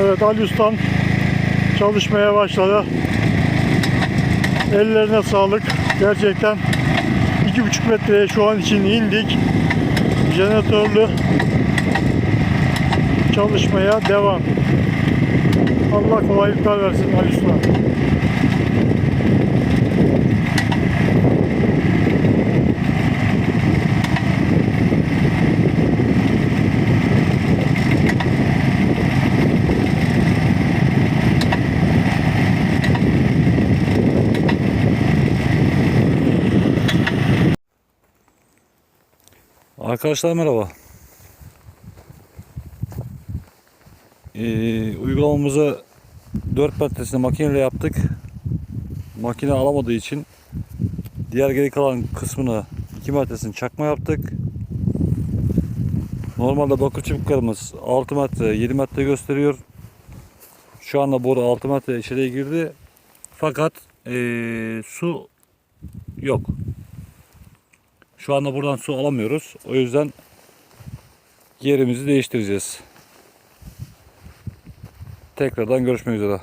Evet Ali Ustam çalışmaya başladı. Ellerine sağlık. Gerçekten iki buçuk metreye şu an için indik. Jeneratörlü çalışmaya devam. Allah kolaylıklar versin Ali Usta. Arkadaşlar merhaba. Ee, uygulamamızı 4 metresini makineyle yaptık. Makine alamadığı için diğer geri kalan kısmını 2 metresini çakma yaptık. Normalde bakır çubuklarımız 6 metre 7 metre gösteriyor. Şu anda boru 6 metre içeriye girdi. Fakat ee, su yok. Şu anda buradan su alamıyoruz. O yüzden yerimizi değiştireceğiz. Tekrardan görüşmek üzere.